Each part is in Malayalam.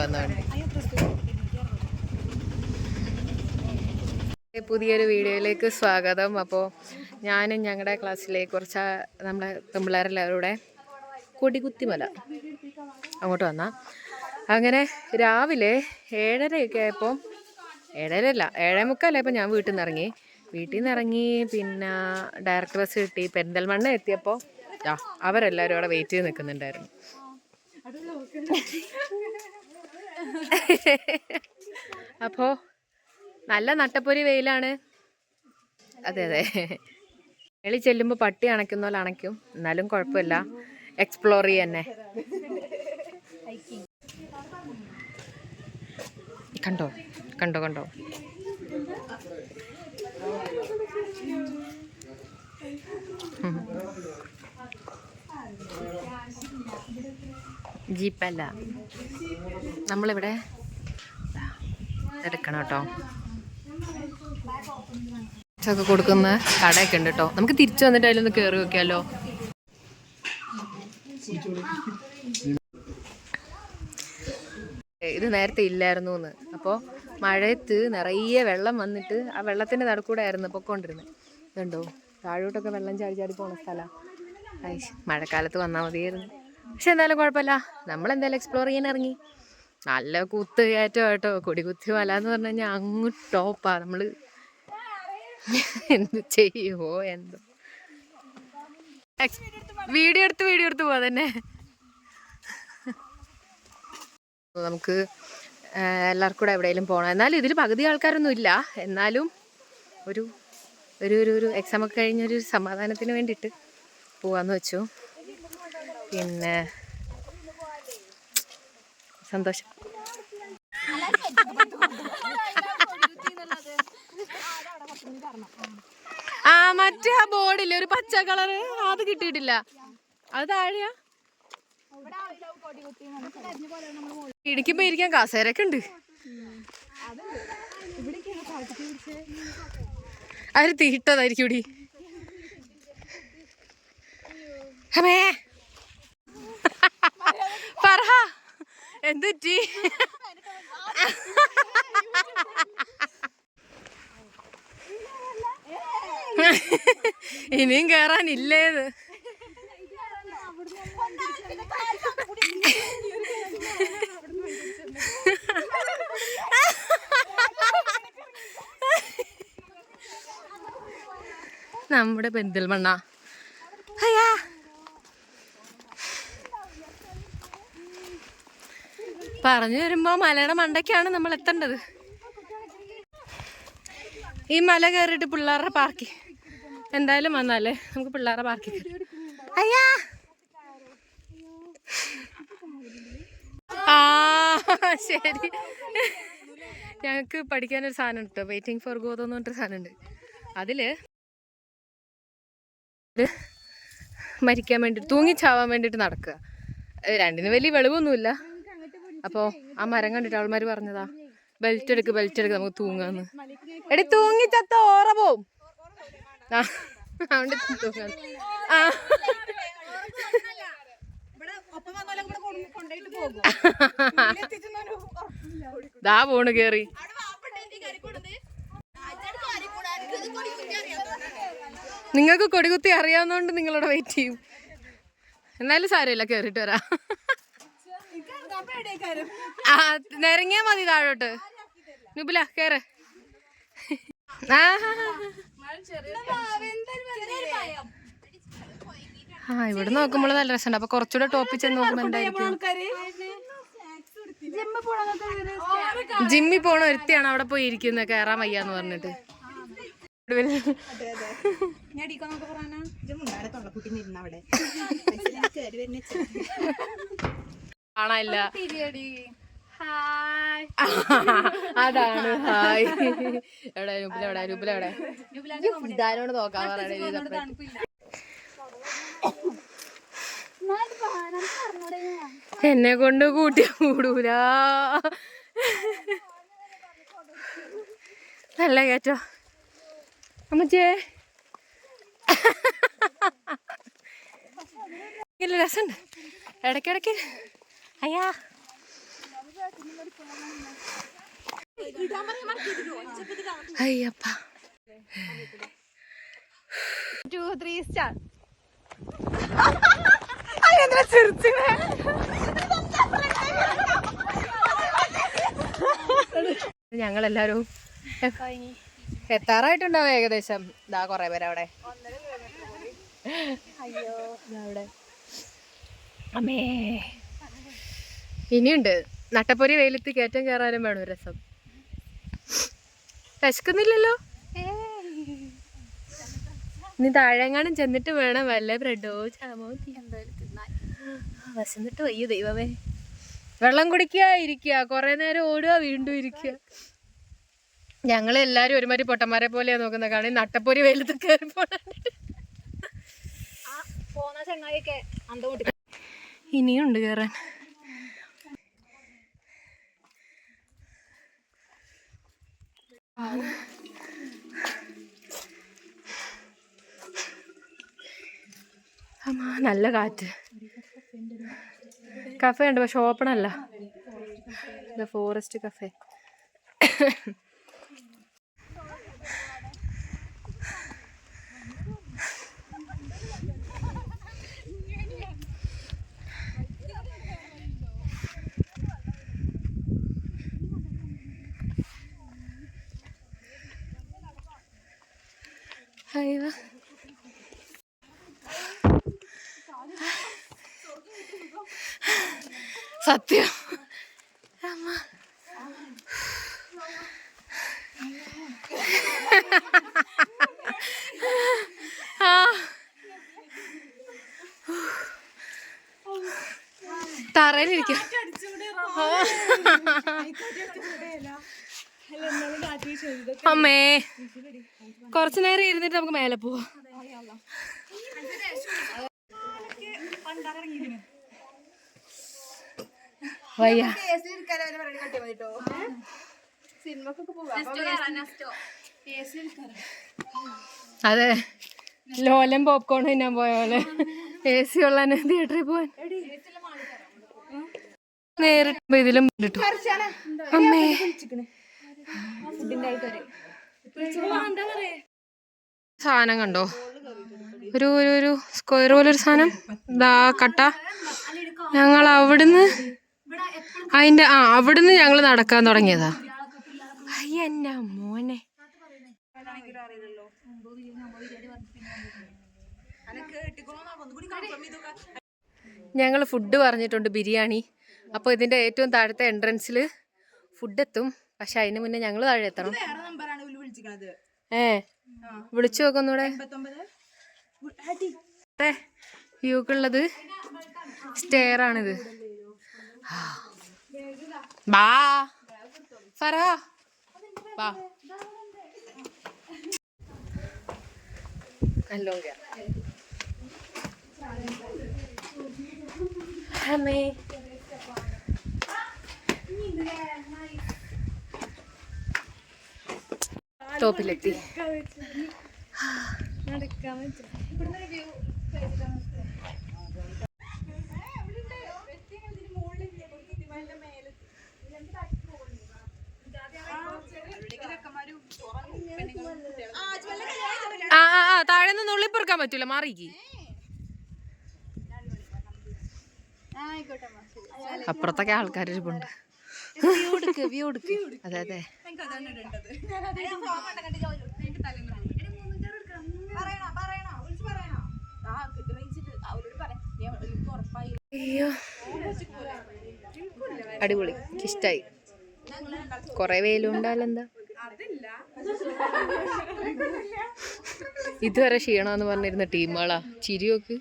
വന്ന വണ്ടി പുതിയൊരു വീഡിയോയിലേക്ക് സ്വാഗതം. അപ്പോൾ ഞാനും ഞങ്ങളുടെ ക്ലാസ്സിലെ കുറച്ച് നമ്മുടെ പിള്ളേരെല്ലാവരുടെ കൂടെ കൊടികുത്തിമല അങ്ങോട്ട് വന്ന. അങ്ങനെ രാവിലെ ഏഴരയൊക്കെ ആയപ്പോൾ ഏഴരയല്ല ഏഴേ മുക്കാലായപ്പോൾ ഞാൻ വീട്ടിൽ നിന്ന് ഇറങ്ങി വീട്ടിൽ നിന്ന് ഇറങ്ങി പിന്നെ ഡയറക്റ്റ് ബസ് കിട്ടി. പെരിന്തൽമണ്ണ എത്തിയപ്പോൾ ആ അവരെല്ലാവരും അവിടെ വെയിറ്റ് ചെയ്ത് നിൽക്കുന്നുണ്ടായിരുന്നു അപ്പോൾ നല്ല നട്ടപ്പൊരി വെയിലാണ്. അതെ അതെ. വെളി ചെല്ലുമ്പോൾ പട്ടി അണയ്ക്കുന്ന പോലെ അണയ്ക്കും. എന്നാലും കുഴപ്പമില്ല. എക്സ്പ്ലോർ ചെയ്യന്നെ. കണ്ടോ? കണ്ടോ കണ്ടോ. ജീപ്പല്ല. നമ്മളിവിടെ എടുക്കണം കേട്ടോ. ഒക്കെ കൊടുക്കുന്ന കടയൊക്കെ ഉണ്ട് കേട്ടോ. നമുക്ക് തിരിച്ചു വന്നിട്ട് അതിലൊന്ന് കയറി നോക്കിയാലോ? ഇത് നേരത്തെ ഇല്ലായിരുന്നു എന്ന്. അപ്പോൾ മഴയത്ത് നിറയെ വെള്ളം വന്നിട്ട് ആ വെള്ളത്തിന്റെ നടുക്കൂടെ ആയിരുന്നു പൊക്കോണ്ടിരുന്നത് ഇതുണ്ടോ? താഴോട്ടൊക്കെ വെള്ളം ചാടി ചാടി പോണ സ്ഥലമാണ് മഴക്കാലത്ത് വന്നാൽ മതിയായിരുന്നു. പക്ഷെ എന്തായാലും കുഴപ്പമില്ല. നമ്മൾ എന്തായാലും എക്സ്പ്ലോർ ചെയ്യാൻ ഇറങ്ങി. നല്ല കുത്ത് കയറ്റം കേട്ടോ കൊടികുത്തി മല എന്ന് പറഞ്ഞു കഴിഞ്ഞാൽ അങ്ങ് ടോപ്പാ നമ്മൾ എന്ത് ചെയ്യുമോ എന്തോ. വീഡിയോ എടുത്ത് വീഡിയോ എടുത്ത് പോവാ തന്നെ. നമുക്ക് എല്ലാവർക്കും കൂടെ എവിടെയെങ്കിലും പോകണം എന്നാലും ഇതിൽ പകുതി ആൾക്കാരൊന്നും ഇല്ല. എന്നാലും ഒരു ഒരു ഒരു ഒരു എക്സാമൊക്കെ കഴിഞ്ഞൊരു സമാധാനത്തിന് വേണ്ടിയിട്ട് പോവാന്ന് വെച്ചു. പിന്നെ സന്തോഷം. ആ മറ്റേ ആ ബോർഡില്ലേ ഒരു പച്ച കളർ അത് കിട്ടിയിട്ടില്ല. അത് താഴെയാ. ഇടിക്കുമ്പോ ഇരിക്കാൻ കാസേരൊക്കെ ഉണ്ട്. അവർ തീട്ടതായിരിക്കും ഇടി. പറ. എന്തുറ്റി ഇനിയും കേറാനില്ലേത്. നമ്മുടെ പെരിന്തൽമണ്ണ അയ്യാ പറഞ്ഞു വരുമ്പോ മലയുടെ മണ്ടയ്ക്കാണ് നമ്മൾ എത്തേണ്ടത്. ഈ മല കയറിയിട്ട് പിള്ളേരുടെ പാർക്കി എന്തായാലും വന്നാലേ നമുക്ക് പിള്ളേരുടെ പാർക്കി അയ്യാ! ആ ശരി. ഞങ്ങൾക്ക് പഠിക്കാനൊരു സാധനം ഉണ്ട് വെയിറ്റിംഗ് ഫോർ ഗോതോ എന്ന് സാധനം ഉണ്ട്. അതിൽ മരിക്കാൻ വേണ്ടി തൂങ്ങിച്ചാവാൻ വേണ്ടിട്ട് നടക്കുക. രണ്ടിന് വലിയ വെളിവൊന്നുമില്ല. അപ്പോൾ ആ മരം കണ്ടിട്ട് അവൾമാർ പറഞ്ഞതാ ബെൽറ്റ് എടുക്ക് ബെൽറ്റ് എടുക്ക് നമുക്ക് തൂങ്ങാന്ന്. എടി തൂങ്ങി ചത്ത ഓറ പോവും. ആ അതുകൊണ്ട് തൂങ്ങാന്ന് ആ. ദാ പോണ് കേറി. നിങ്ങൾക്ക് കൊടികുത്തി അറിയാവുന്നതുകൊണ്ട് നിങ്ങളോട് വെയിറ്റ് ചെയ്യും. എന്നാലും സാരമില്ല കേറിട്ട് വരാം. ആ നിരങ്ങിയാ മതി താഴോട്ട്. നുബില കേറ്. ആ ഇവിടെ നോക്കുമ്പോൾ നല്ല രസമുണ്ട്. അപ്പൊ കുറച്ചുകൂടെ ടോപ്പിൽ ചെന്ന് നോക്കുമ്പോ എന്തായിരിക്കും? ജിമ്മിൽ പോണ ഒരുത്തിയാണ് അവിടെ പോയി ഇരിക്കുന്നത് കയറാൻ വയ്യാന്ന് പറഞ്ഞിട്ട്. കാണാനില്ല അതാണ് ഹായ്. എവിടെ? രൂപില എവിടെ? രൂപില എവിടെ? ഇതാരോട് നോക്കാൻ പറയണേ എന്നെ കൊണ്ട് കൂട്ടി കൂടൂല. നല്ല കേട്ടോ അമ്മച്ചേ. നല്ല രസമുണ്ട് ഇടയ്ക്കിടയ്ക്ക്. അയ്യാ. അയ്യപ്പ. ടു ത്രീ സ്റ്റാർ ഞങ്ങളെല്ലാരും എത്താറായിട്ടുണ്ടാവും ഏകദേശം. ഇതാ കൊറേ പേര് അവിടെ. ദാ അവിടെ. അമ്മേ. ഇനിയുണ്ട്. നട്ടപ്പൊരി വെയിലത്ത് കയറ്റം കയറാനും വേണം രസം. വിശക്കുന്നില്ലല്ലോ? നീ താഴെങ്ങാനും ചെന്നിട്ട് വേണം വല്ല ബ്രെഡോ ചാമോ വശന്നിട്ട് വയ്യ ദൈവമേ. വെള്ളം കുടിക്കുക ഇരിക്കുക കൊറേ നേരം ഓടുക വീണ്ടും ഇരിക്കുക ഞങ്ങൾ എല്ലാരും ഒരുമാതിരി പൊട്ടന്മാരെ പോലെയാ നോക്കുന്നത്. കാരണം നട്ടപ്പൊരി വെയിലത്ത് കയറി ചങ്ങായിയൊക്കെ ഇനിയുണ്ട് കയറാൻ അമ്മാ നല്ല കാറ്റ്. കഫേ ഉണ്ട് പക്ഷെ ഓപ്പൺ അല്ല. ഫോറസ്റ്റ് കഫേ അയ്യോ സത്യം അമ്മ തറയിലിരിക്ക അമ്മേ കുറച്ചു നേരം ഇരുന്നിട്ട് നമുക്ക് മേലെ പോവാം. വയ്യ. അതെ. ലോലം പോപ്കോൺ തിന്നാൻ പോയ പോലെ. എ സി ഉള്ള തിയേറ്ററിൽ പോവാൻ. നേരിട്ട് ഇതിലും അമ്മേ സാധനം കണ്ടോ? ഒരു ഒരു ഒരു സ്ക്വയർ പോലെ ഒരു സാധനം. ദാ കട്ട. ഞങ്ങൾ അവിടുന്ന് അതിന്റെ ആ അവിടുന്ന് ഞങ്ങൾ നടക്കാൻ തുടങ്ങിയതാ. അയ്യന്ന മോനെ. ഞങ്ങൾ ഫുഡ് പറഞ്ഞിട്ടുണ്ട് ബിരിയാണി. അപ്പോൾ ഇതിന്റെ ഏറ്റവും താഴത്തെ എൻട്രൻസിൽ ഫുഡ് എത്തും. പക്ഷെ അതിന് മുന്നേ ഞങ്ങൾ താഴെ എത്തണം. ഏ വിളിച്ചു നോക്കൊന്നൂടെ. വ്യൂക്കുള്ളത് സ്റ്റെയർ ആണിത് ബാ. ഫറ. ബാ. നല്ലോ അമ്മേ. ടോപ്പിലെത്തി ആ ആ ആ താഴെ നിന്ന് നുള്ളിപ്പെറുക്കാൻ പറ്റൂല മാറിക്ക്. അപ്പുറത്തൊക്കെ ആൾക്കാർ ഇരിപ്പുണ്ട് വ്യൂ എടുക്ക് വ്യൂ എടുക്ക്. അതെ അതെ. അയ്യോ. അടിപൊളി. ഇഷ്ടായി കൊറേ വെയിലുണ്ടാലെന്താ ഇതുവരെ ക്ഷീണമെന്ന് പറഞ്ഞിരുന്ന ടീമുകളാ. ചിരിയോക്ക്.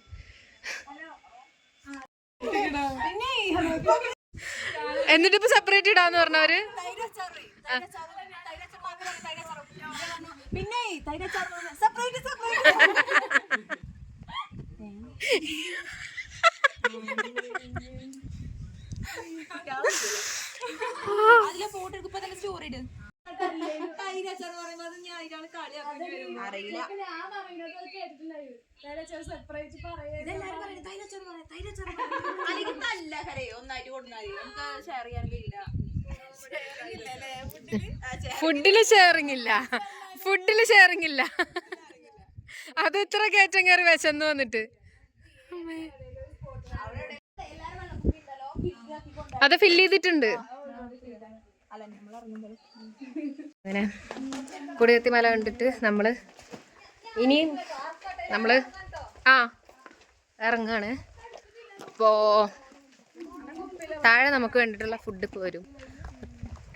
എന്നിട്ട് ഇപ്പൊ സെപ്പറേറ്റ് ഇടാന്ന് പറഞ്ഞവര്? പിന്നെ സെപ്പറേറ്റ് സെപ്പറേറ്റ് അതിലെ ഫോട്ടോ എടുക്കുമ്പോ തന്നെ സ്റ്റോറി ഇട്. അറിയില്ല. അല്ലെങ്കിൽ നല്ല കരയോ ഒന്നായിട്ട് കൊടുത്താൽ നമുക്ക് ഷെയർ ചെയ്യാൻ കഴിയില്ല. ഫുഡിൽ ഷെയറിംഗ് ഇല്ല ഫുഡിൽ ഷെയറിംഗ് ഇല്ല അത് ഇത്ര കയറ്റം കയറി വെച്ചെന്ന് വന്നിട്ട്. അത് ഫില്ല് ചെയ്തിട്ടുണ്ട്. അങ്ങനെ കുടിയത്തി മല കണ്ടിട്ട് നമ്മൾ ഇനിയും നമ്മൾ ആ ഇറങ്ങാണ്. അപ്പോ താഴെ നമുക്ക് വേണ്ടിയിട്ടുള്ള ഫുഡ് ഇപ്പോൾ വരും.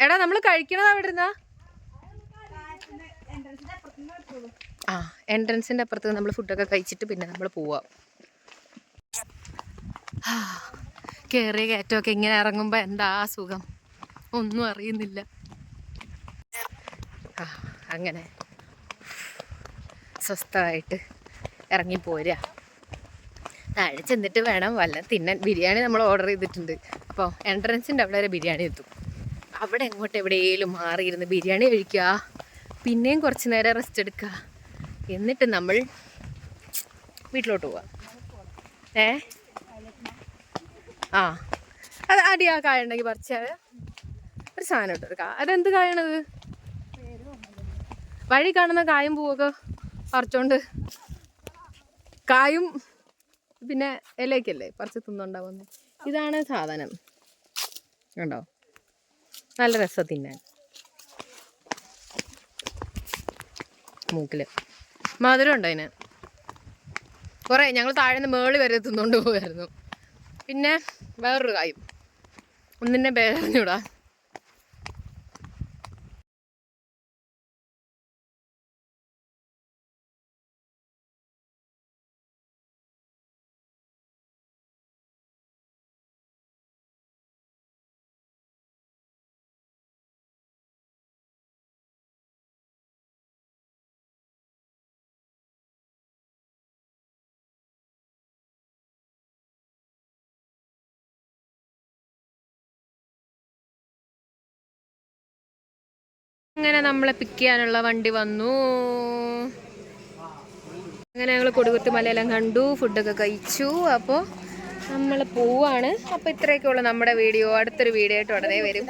എടാ നമ്മൾ കഴിക്കണത് അവിടെ ഇരുന്നാ ആ എൻട്രൻസിന്റെ അപ്പുറത്ത് നമ്മൾ ഫുഡൊക്കെ കഴിച്ചിട്ട് പിന്നെ നമ്മൾ പോവാം. കയറിയ കയറ്റമൊക്കെ ഇങ്ങനെ ഇറങ്ങുമ്പോൾ എന്താ സുഖം? ഒന്നും അറിയുന്നില്ല. ആ അങ്ങനെ. സ്വസ്ഥമായിട്ട് ഇറങ്ങിപ്പോരുക താഴെ ചെന്നിട്ട് വേണം വല്ല തിന്നാൻ. ബിരിയാണി നമ്മൾ ഓർഡർ ചെയ്തിട്ടുണ്ട്. അപ്പോൾ എൻട്രൻസിന്റെ അവിടെ വരെ ബിരിയാണി എത്തും. അവിടെ എങ്ങോട്ട് എവിടെയെങ്കിലും മാറിയിരുന്ന് ബിരിയാണി കഴിക്കുക പിന്നെയും കുറച്ച് നേരം റെസ്റ്റ് എടുക്കുക എന്നിട്ട് നമ്മൾ വീട്ടിലോട്ട് പോവാം. ഏ? ആ. അത് അടി ആ കായ ഉണ്ടെങ്കിൽ പറിച്ച ഒരു സാധനം ഇട്ട് എടുക്കാം അതെന്ത് കായണത്? വഴി കാണുന്ന കായും പൂവൊക്കെ പറിച്ചോണ്ട് കായും പിന്നെ ഇലയ്ക്കല്ലേ പറിച്ച് തിന്നുണ്ടാവുന്നത് ഇതാണ് സാധനം. കണ്ടോ? നല്ല രസം തിന്നാൻ. മൂക്കിൽ. മധുരം ഉണ്ടോ അതിന്? കുറേ ഞങ്ങൾ താഴെ നിന്ന് മേളി വരെ തിന്നുകൊണ്ട് പോകുമായിരുന്നു പിന്നെ വേറൊരു കായും ഒന്നിന്റെ പേരറിഞ്ഞൂടാ. അങ്ങനെ നമ്മളെ പിക്ക് ചെയ്യാനുള്ള വണ്ടി വന്നു. അങ്ങനെ ഞങ്ങൾ കൊടുകുത്തി മലയെല്ലാം കണ്ടു ഫുഡൊക്കെ കഴിച്ചു. അപ്പോൾ നമ്മൾ പോവാണ്. അപ്പോൾ ഇത്രയൊക്കെ ഉള്ളു നമ്മുടെ വീഡിയോ. അടുത്തൊരു വീഡിയോ ആയിട്ട് ഉടനെ വരും.